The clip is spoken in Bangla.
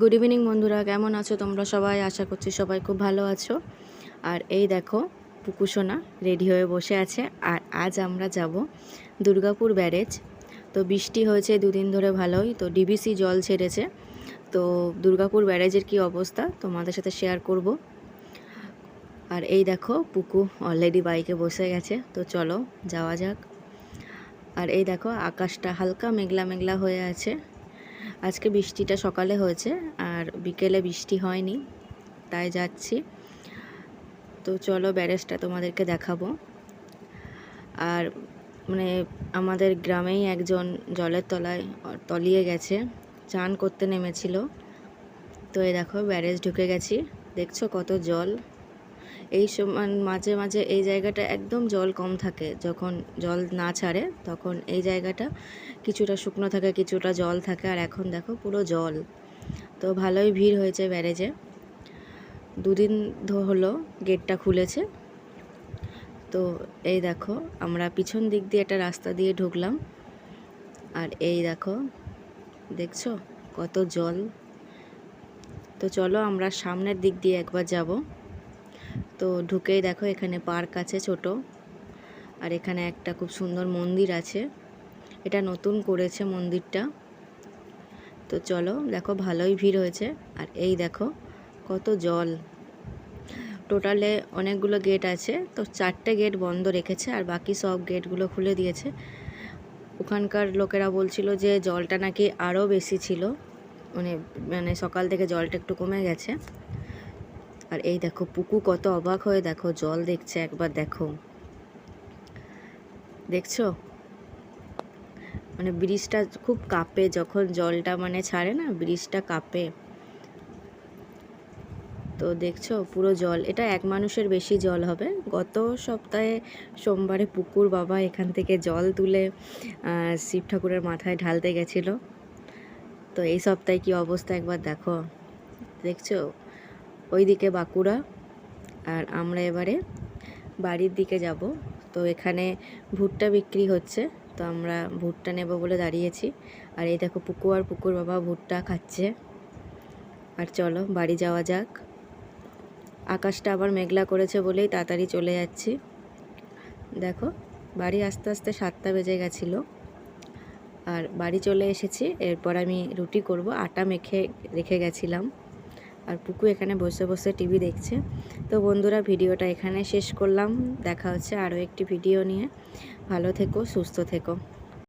গুড ইভিনিং বন্ধুরা। কেমন আছো তোমরা সবাই? আশা করছি সবাই খুব ভালো আছো। আর এই দেখো পুকুসোনা রেডি হয়ে বসে আছে। আর আজ আমরা যাব দুর্গাপুর ব্যারেজ। তো বৃষ্টি হয়েছে দুদিন ধরে ভালোই। তো ডিবিসি জল ছেড়েছে। তো দুর্গাপুর ব্যারেজের কি অবস্থা তোমাদের সাথে শেয়ার করব। আর এই দেখো, পুকু অলরেডি বাইকে বসে গেছে। তো চলো, যাওয়া যাক। আর এই দেখো, আকাশটা হালকা মেঘলা মেঘলা হয়ে আছে। আজকে বৃষ্টিটা সকালে হয়েছে আর বিকেলে বৃষ্টি হয়নি, তাই যাচ্ছি। তো চলো ব্যারেজটা তোমাদেরকে দেখাবো। আর মানে আমাদের গ্রামেই একজন জলের তলায় তলিয়ে গেছে, চান করতে নেমেছিল। তো এই দেখো ব্যারেজ ঢুকে গেছি, দেখছ কত জল? এই সময় মাঝে মাঝে এই জায়গাটা একদম জল কম থাকে। যখন জল না ছাড়ে, তখন এই জায়গাটা কিছুটা শুকনো থাকে, কিছুটা জল থাকে। আর এখন দেখো পুরো জল। তো ভালোই ভিড় হয়েছে ব্যারেজে। দুদিন হলো গেটটা খুলেছে। তো এই দেখো আমরা পিছন দিক দিয়ে একটা রাস্তা দিয়ে ঢুকলাম। আর এই দেখো, দেখছ কত জল? তো চলো আমরা সামনের দিক দিয়ে একবার যাব। তো ঢুকেই দেখো এখানে পার্ক আছে ছোট। আর এখানে একটা খুব সুন্দর মন্দির আছে। এটা নতুন করেছে মন্দিরটা। তো চলো, দেখো ভালোই ভিড় হয়েছে। আর এই দেখো, কত জল। টোটালে অনেকগুলো গেট আছে। তো চারটে গেট বন্ধ রেখেছে আর বাকি সব গেটগুলো খুলে দিয়েছে। ওখানকার লোকেরা বলছিল যে জলটা নাকি আরও বেশি ছিল। মানে মানে সকাল থেকে জলটা একটু কমে গেছে। আর এই দেখো, পুকু কত অবাক হয়ে দেখো, জল দেখছে একবার, দেখো। দেখছ? মানে ব্রিজটা খুব কাঁপে, যখন জলটা মানে ছাড়ে না, ব্রিজটা কাঁপে। তো দেখছ, পুরো জল, এটা এক মানুষের বেশি জল হবে। গত সপ্তাহে সোমবারে পুকুর বাবা এখান থেকে জল তুলে শিব ঠাকুরের মাথায় ঢালতে গেছিল। তো এই সপ্তাহে কি অবস্থা একবার দেখো। দেখছ? ওইদিকে বাঁকুড়া আর আমরা এবারে বাড়ির দিকে যাব। তো এখানে ভুট্টা বিক্রি হচ্ছে, তো আমরা ভুট্টা নেব বলে দাঁড়িয়েছি। আর এই দেখো পুকুর আর পুকুর বাবা ভুট্টা খাচ্ছে। আর চলো বাড়ি যাওয়া যাক। আকাশটা আবার মেঘলা করেছে বলেই তাড়াতাড়ি চলে যাচ্ছি। দেখো বাড়ি আস্তে আস্তে সাতটা বেজে গেছিল। আর বাড়ি চলে এসেছি, এরপর আমি রুটি করব। আটা মেখে রেখে গেছিলাম। আর পুকু এখানে বসে বসে টিভি দেখছে। তো বন্ধুরা, ভিডিওটা এখানে শেষ করলাম। দেখা হচ্ছে আরও একটি ভিডিও নিয়ে। ভালো থেকো, সুস্থ থেকো।